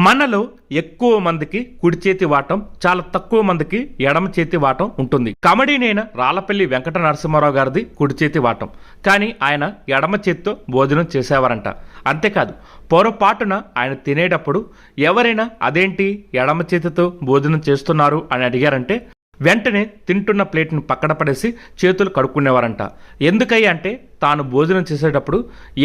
మనలో ఎక్కువ మందికి కుడి చేతి వాటం చాలా తక్కువ మందికి ఎడమ చేతి వాటం ఉంటుంది. కమెడీనైన రాళ్ళపల్లి వెంకట నరసింహారావు గారిది కుడి చేతి వాటం. కానీ ఆయన ఎడమ చేతితో భోజనం చేసేవారంట. అంతేకాదు పొరపాటున ఆయన తినేటప్పుడు ఎవరైనా అదేంటి ఎడమ చేతితో భోజనం చేస్తున్నారు అని అడిగారంటే వెంటనే తింటున్న ప్లేట్ను పక్కన పడేసి చేతులు కడుక్కునేవారంట. ఎందుకయ్య అంటే తాను భోజనం చేసేటప్పుడు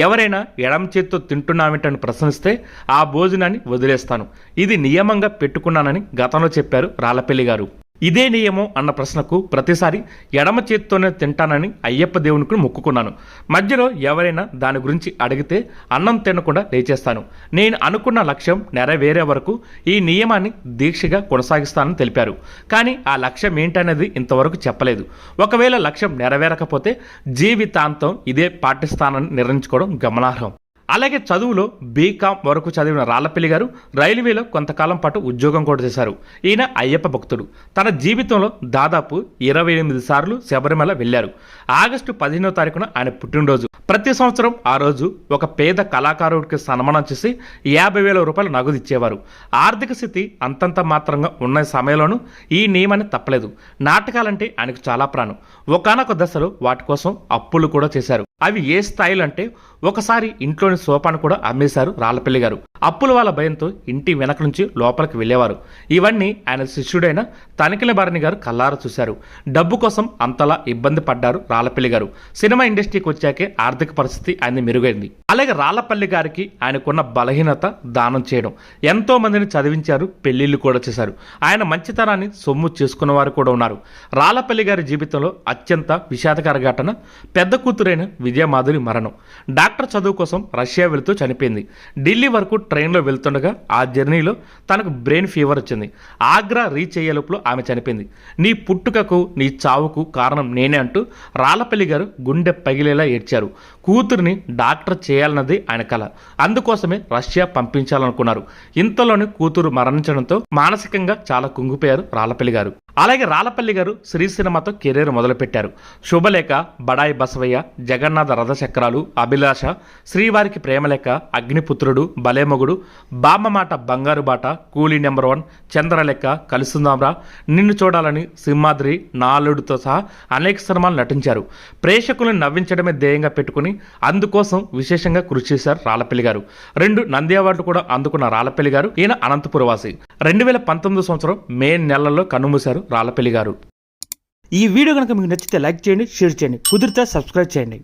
ఎవరైనా ఎడమ చేత్తో తింటున్నామేంటని ప్రశ్నిస్తే ఆ భోజనాన్ని వదిలేస్తాను. ఇది నియమంగా పెట్టుకున్నానని గతంలో చెప్పారు రాలపల్లి గారు. ఇదే నియమం అన్న ప్రశ్నకు ప్రతిసారి ఎడమ చేత్తోనే తింటానని అయ్యప్ప దేవునికి మొక్కుకున్నాను. మధ్యలో ఎవరైనా దాని గురించి అడిగితే అన్నం తినకుండా లేచేస్తాను. నేను అనుకున్న లక్ష్యం నెరవేరే వరకు ఈ నియమాన్ని దీక్షగా కొనసాగిస్తానని తెలిపారు. కానీ ఆ లక్ష్యం ఏంటనేది ఇంతవరకు చెప్పలేదు. ఒకవేళ లక్ష్యం నెరవేరకపోతే జీవితాంతం ఇదే పాటిస్తానని నిర్ణయించుకోవడం గమనార్హం. అలాగే చదువులో బీకామ్ వరకు చదివిన రాళ్ళపల్లి గారు రైల్వేలో కొంతకాలం పాటు ఉద్యోగం కూడా చేశారు. ఈయన అయ్యప్ప భక్తుడు. తన జీవితంలో దాదాపు ఇరవై ఎనిమిది సార్లు శబరిమల వెళ్ళారు ఆగస్టు పదిహేనో తారీఖున ఆయన పుట్టినరోజు. ప్రతి సంవత్సరం ఆ రోజు ఒక పేద కళాకారుడికి సన్మానం చేసి యాభై వేల రూపాయలు నగదు ఇచ్చేవారు. ఆర్థిక స్థితి అంతంత మాత్రంగా ఉన్న సమయంలోనూ ఈ నియమాన్ని తప్పలేదు. నాటకాలంటే ఆయనకు చాలా ప్రాణం. ఒకనొక దశలో వాటి కోసం అప్పులు కూడా చేశారు. అవి ఏ స్థాయిలో అంటే ఒకసారి ఇంట్లోని సోఫాను కూడా అమ్మేశారు రాళ్ళపల్లి గారు. అప్పుల వాళ్ళ భయంతో ఇంటి వెనక నుంచి లోపలికి వెళ్ళేవారు. ఇవన్నీ ఆయన శిష్యుడైన తనిఖీల భరణి గారు కల్లారా చూశారు. డబ్బు కోసం అంతలా ఇబ్బంది పడ్డారు రాళ్ళపల్లి గారు. సినిమా ఇండస్ట్రీకి వచ్చాకే ఆర్థిక పరిస్థితి ఆయన మెరుగైంది. అలాగే రాళ్ళపల్లి గారికి ఆయనకున్న బలహీనత దానం చేయడం. ఎంతో మందిని చదివించారు పెళ్ళిళ్ళు కూడా చేశారు. ఆయన మంచితనాన్ని సొమ్ము చేసుకున్న వారు కూడా ఉన్నారు. రాళ్ళపల్లి గారి జీవితంలో అత్యంత విషాదకర ఘటన పెద్ద కూతురైన విజయమాధురి మరణం. డాక్టర్ చదువు కోసం రష్యా వెళుతూ చనిపోయింది. ఢిల్లీ వరకు ట్రైన్లో వెళ్తుండగా ఆ జర్నీలో తనకు బ్రెయిన్ ఫీవర్ వచ్చింది. ఆగ్రా రీచ్ అయ్యే లోపల ఆమె చనిపోయింది. నీ పుట్టుకకు నీ చావుకు కారణం నేనే అంటూ రాళ్ళపల్లి గారు గుండె పగిలేలా ఏడ్చారు. కూతురిని డాక్టర్ చేయాలన్నది ఆయన కల. అందుకోసమే రష్యా పంపించాలనుకున్నారు. ఇంతలోనే కూతురు మరణించడంతో మానసికంగా చాలా కుంగిపోయారు రాళ్ళపల్లి గారు. అలాగే రాలపల్లి గారు శ్రీ సినిమాతో కెరీర్ మొదలుపెట్టారు. శుభలేఖ బడాయి బసవయ్య జగన్నాథ రథచక్రాలు అభిలాష శ్రీవారికి ప్రేమలేఖ అగ్నిపుత్రుడు బలేమగుడు బామ్మ మాట బంగారు బాట కూలీ నెంబర్ వన్ చంద్రలేఖ కలుసుందాంరా నిన్ను చూడాలని సింహాద్రి నాలుడుతో సహా అనేక సినిమాలు నటించారు. ప్రేక్షకులను నవ్వించడమే ధ్యేయంగా పెట్టుకుని అందుకోసం విశేషంగా కృషి చేశారు రాలపల్లి గారు. రెండు నంది అవార్డు కూడా అందుకున్న రాలపల్లి గారు ఈయన అనంతపురవాసి. రెండు వేల పంతొమ్మిది సంవత్సరం మే నెలలో కన్నుమూశారు. రాళ్ళపల్లి గారు. ఈ వీడియో కనుక మీకు నచ్చితే లైక్ చేయండి షేర్ చేయండి కుదిరితే సబ్స్క్రైబ్ చేయండి.